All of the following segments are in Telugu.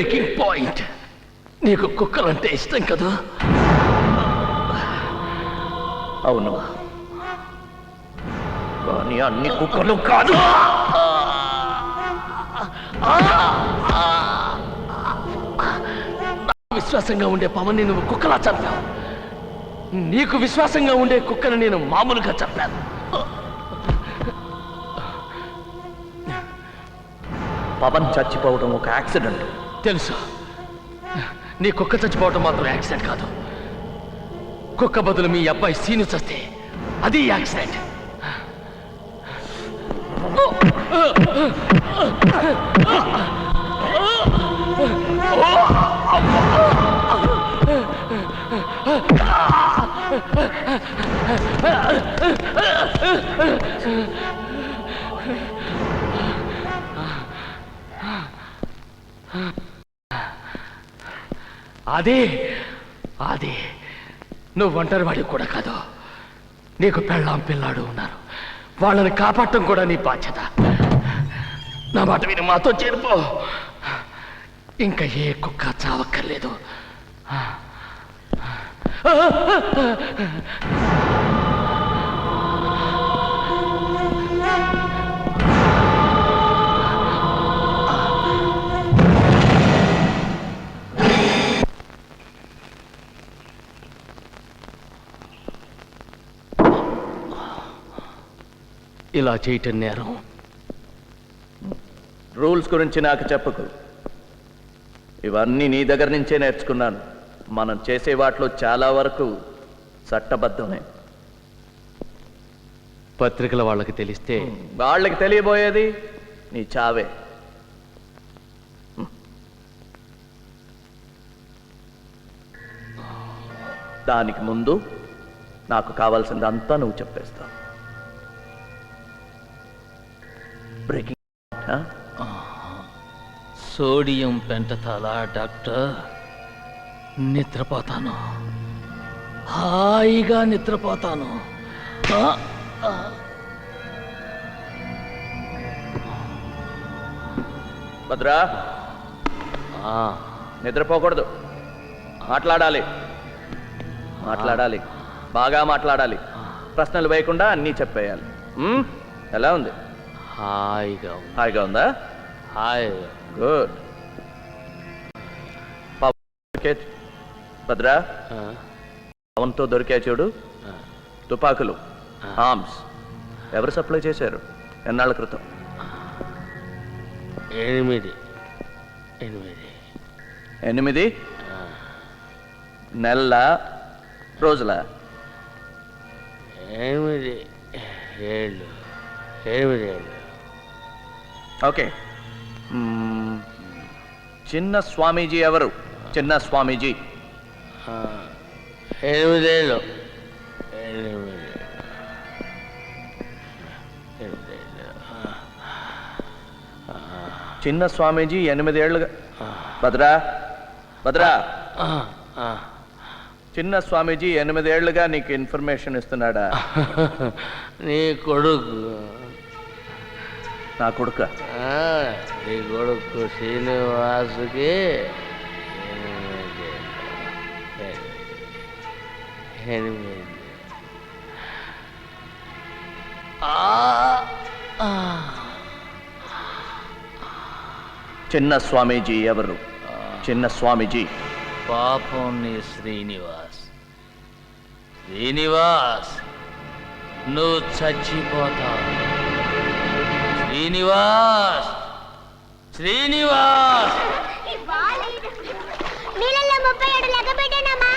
బ్రేకింగ్ పాయింట్ నీకు కుక్కలంటే ఇష్టం కదా? అవును. కానీ అన్ని కుక్కలు కాదు. విశ్వాసంగా ఉండే పవన్ని నువ్వు కుక్కలా చంపావు. నీకు విశ్వాసంగా ఉండే కుక్కను నేను మామూలుగా చంపాను. పవన్ చచ్చిపోవడం ఒక యాక్సిడెంట్. తెలుసు. నీ కుక్క చచ్చిపోవటం మాత్రం యాక్సిడెంట్ కాదు. కుక్క బదులు మీ అబ్బాయి సీను చస్తే అది యాక్సిడెంట్. అదే అదే. నువ్వు ఒంటరివాడికి కూడా కాదు. నీకు పెళ్ళాం పిల్లాడు ఉన్నారు. వాళ్ళని కాపాడటం కూడా నీ బాధ్యత. నా మాట విని మాతో చేరిపో ఇంకా ఏ కుక్క చావక్కర్లేదు. ఇలా చేయటం నేరం. రూల్స్ గురించి నాకు చెప్పకు. ఇవన్నీ నీ దగ్గర నుంచే నేర్చుకున్నాను. మనం చేసే వాటిలో చాలా వరకు చట్టబద్ధమే. పత్రికల వాళ్ళకి తెలిస్తే వాళ్ళకి తెలియబోయేది నీ చావే. దానికి ముందు నాకు కావాల్సిందంతా నువ్వు చెప్పేస్తావు. బ్రేకింగ్. Sodium pentothal doctor? నిద్రపోతాను. హాయిగా నిద్రపోతాను. భద్రా. ఆ, నిద్రపోకూడదు. మాట్లాడాలి. మాట్లాడాలి. బాగా మాట్లాడాలి. ప్రశ్నలు వేయకుండా అన్నీ చెప్పేయాలి? ఎలా ఉంది? హాయిగా ఉంది. హాయిగా ఉందా? హాయిగా గుడ్. భద్రా ఆ, పవన్తో దొరికే చూడు. తుపాకులు ఆర్మ్స్ ఎవరు సప్లై చేశారు ఎన్నాళ్ళ క్రితం? ఎనిమిది. ఎనిమిది. ఎనిమిది? నెలల రోజుల? ఎనిమిది. ఏళ్ళు. ఎనిమిది ఏళ్ళు. ఓకే. చిన్న స్వామీజీ ఎవరు? చిన్న స్వామీజీ. ఎనిమిదేళ్ళు. చిన్న స్వామీజీ ఎనిమిదేళ్ళుగా భద్రా. భద్రా. చిన్న స్వామీజీ ఎనిమిదేళ్ళుగా నీకు ఇన్ఫర్మేషన్ ఇస్తున్నాడా? నీ కొడుకు. నా కొడుక. నీ కొడుకు శ్రీనివాసుకి ఎనిమిది. చిన్న స్వామీజీ ఎవరు? చిన్న స్వామీజీ. పాపం నీ శ్రీనివాస్. శ్రీనివాస్ నువ్వు చచ్చిపోతావు. శ్రీనివాస్! శ్రీనివాస్! నీళ్ళల్లో ముప్పై ఏడు లెక్క పెట్టానమ్మా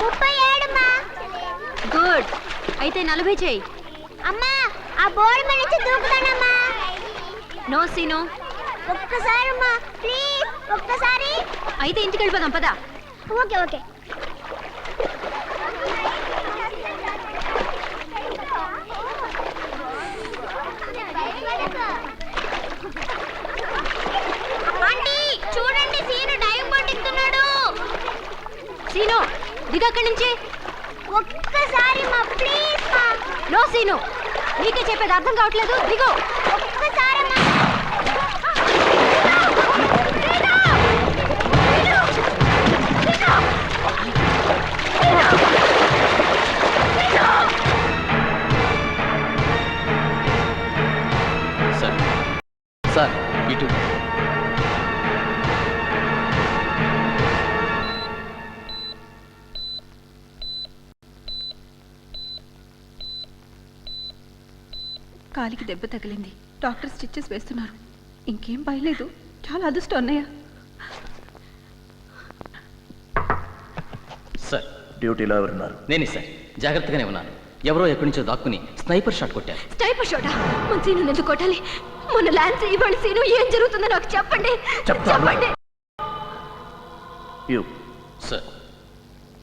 ముప్పై ఏడమ్మా గుడ్. అయితే నలభై చేయి. అమ్మా ఆ బోర్డు మీద నుంచి దూకుతానమ్మా. No scene. ఒక్కసారి అమ్మా ప్లీజ్ ఒక్కసారి. అయితే ఇంటికి వెళ్ళిపోదాం పదా. Okay okay. సీను దిగక్కడి నుంచి. ఒక్కసారి మా ప్లీజ్ మా. నో సీను నీకే చెప్పేది అర్థం కావట్లేదు. దిగు. ఒక్కసారమ్మా సార్ సార్ ఇటు. కాలికి దెబ్బ తగిలింది. డాక్టర్ స్టిచ్చెస్ వేస్తున్నారు. ఇంకేం భయలేదు చాలా అదృష్టం అన్నయ్య. సార్ డ్యూటీలో ఎవరున్నారు నేనే సార్. జాగ్రత్తగానే ఉన్నాను. ఎవరో ఎక్కడి నుంచో దాక్కుని స్నైపర్ షాట్ కొట్టారు. స్టైపర్ షోటా? మన సీను ఎందుకు కొట్టాలి. మొన్న ల్యాన్స్ ఇవాళ సీను. ఏం జరుగుతుందో నాకు చెప్పండి. చెప్తాను. చెప్పండి. You sir.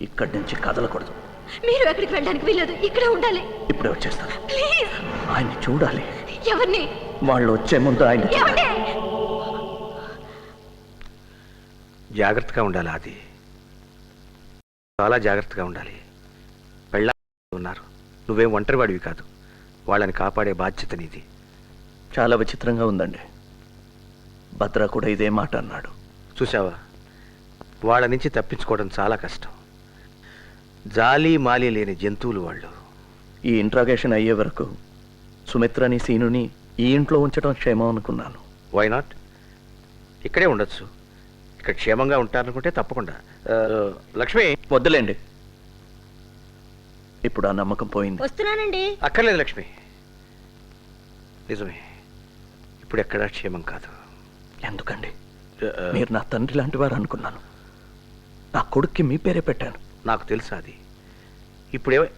ఇక్కడి నుంచి కదలకూడదు. మీరు ఎక్కడికి వెళ్ళడానికి వీలేదు ఇక్కడే ఉండాలి. ఇప్పుడే వచ్చేస్తాను. ప్లీజ్. ఆయన్ని చూడాలి. ఎవరిని? వాళ్ళు వచ్చే ముందు ఆయన ఏమండి? జాగ్రత్తగా ఉండాలి అది చాలా జాగ్రత్తగా ఉండాలి. పెళ్ళ ఉన్నారు. నువ్వేం ఒంటరివాడివి కాదు. వాళ్ళని కాపాడే బాధ్యత నీది. చాలా విచిత్రంగా ఉందండి. భద్ర కూడా ఇదే మాట అన్నాడు. చూసావా వాళ్ళ నుంచి తప్పించుకోవడం చాలా కష్టం. జాలి మాలి లేని జంతువులు వాళ్ళు. ఈ ఇంట్రాగేషన్ అయ్యే వరకు సుమిత్రని సీనుని ఈ ఇంట్లో ఉంచడం క్షేమం అనుకున్నాను. వై నాట్ ఇక్కడే ఉండొచ్చు. ఇక్కడ క్షేమంగా ఉంటారనుకుంటే తప్పకుండా. ఆ, లక్ష్మి! వద్దులేండి. ఇప్పుడు ఆ నమ్మకం పోయింది. వస్తున్నానండి. అక్కర్లేదు లక్ష్మి. నిజమే. ఇప్పుడు ఎక్కడా క్షేమం కాదు. ఎందుకండి? ఆ, మీరు నా తండ్రి లాంటి వారు అనుకున్నాను నా కొడుక్కి మీ పేరే పెట్టాను. నాకు తెలుసు అది? ఇప్పుడే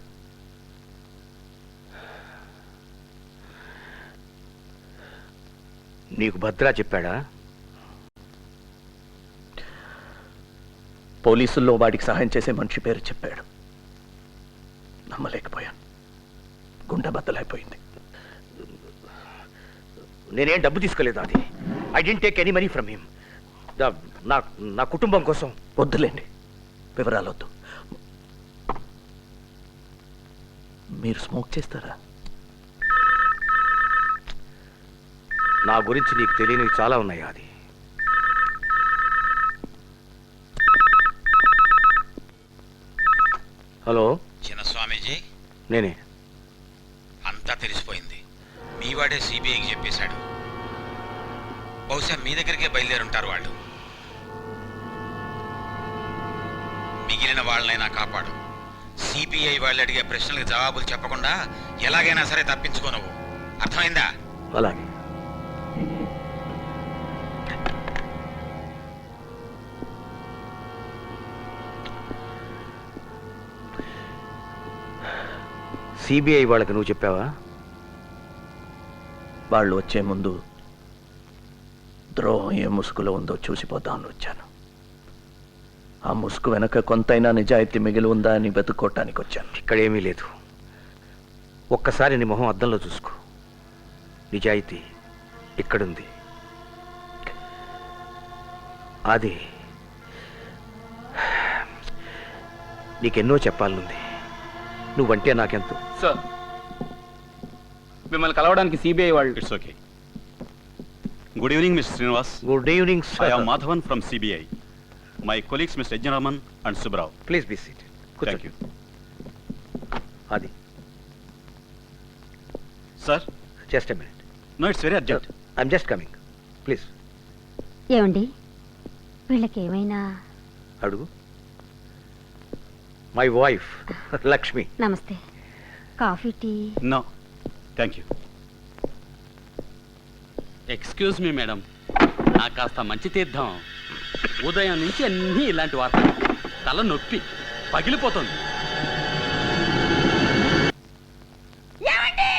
నీకు భద్రా చెప్పాడా? పోలీసుల్లో వాడికి సహాయం చేసే మనిషి పేరు చెప్పాడు. నమ్మలేకపోయాను. గుండె బద్దలైపోయింది. నేనేం డబ్బు తీసుకోలేదు అది? I didn't take any money from him నా నా కుటుంబం కోసం. వద్దులేండి. వివరాలు మీరు స్మోక్ చేస్తారా? నా గురించి నీకు తెలియనివి చాలా ఉన్నాయి అది హలో? చిన్న స్వామీజీ. నేనే. అంతా తెలిసిపోయింది. మీవాడే సిబిఐకి చెప్పేశాడు. బహుశా మీ దగ్గరికే బయలుదేరుంటారు వాళ్ళు. మిగిలిన వాళ్ళనైనా కాపాడు. సిబిఐ వాళ్ళు అడిగే ప్రశ్నలకు జవాబులు చెప్పకుండా ఎలాగైనా సరే తప్పించుకో నువ్వు. అర్థమైందా? అలాగే. సిబిఐ వాళ్ళకి నువ్వు చెప్పావా? వాళ్ళు వచ్చే ముందు ద్రోహం ఏ ముసుగులో ఉందో చూసిపోతామని వచ్చాను. ఆ ముసుగు వెనక కొంతైనా నిజాయితీ మిగిలి ఉందా అని వెతుక్కోవటానికి వచ్చాను ఇక్కడేమీ లేదు ఒక్కసారి నీ మొహం అద్దంలో చూసుకో నిజాయితీ ఇక్కడుంది అది నీకెన్నో చెప్పాలనుంది నువ్వంటే నాకెంతో సార్ మిమ్మల్ని కలవడానికి సిబిఐ వాళ్ళు It's okay. Good evening, Mr. Srinivas. Good evening am Madhavan from CBI. My colleagues, Mr. Ejjaraman and Subrao. Please be seat Thank you. అది Sir, just minute no, it's very urgent. I'm just coming please ఏమండి? వీళ్ళకి ఏమైనా అడుగు. మై వైఫ్ లక్ష్మి నమస్తే. Coffee tea? No, thank you. Excuse me madam నాకు కాస్త మంచి తీర్థం. ఉదయం నుంచి అన్నీ ఇలాంటి వార్తలు. తల నొప్పి. పగిలిపోతుంది. ఏమండి?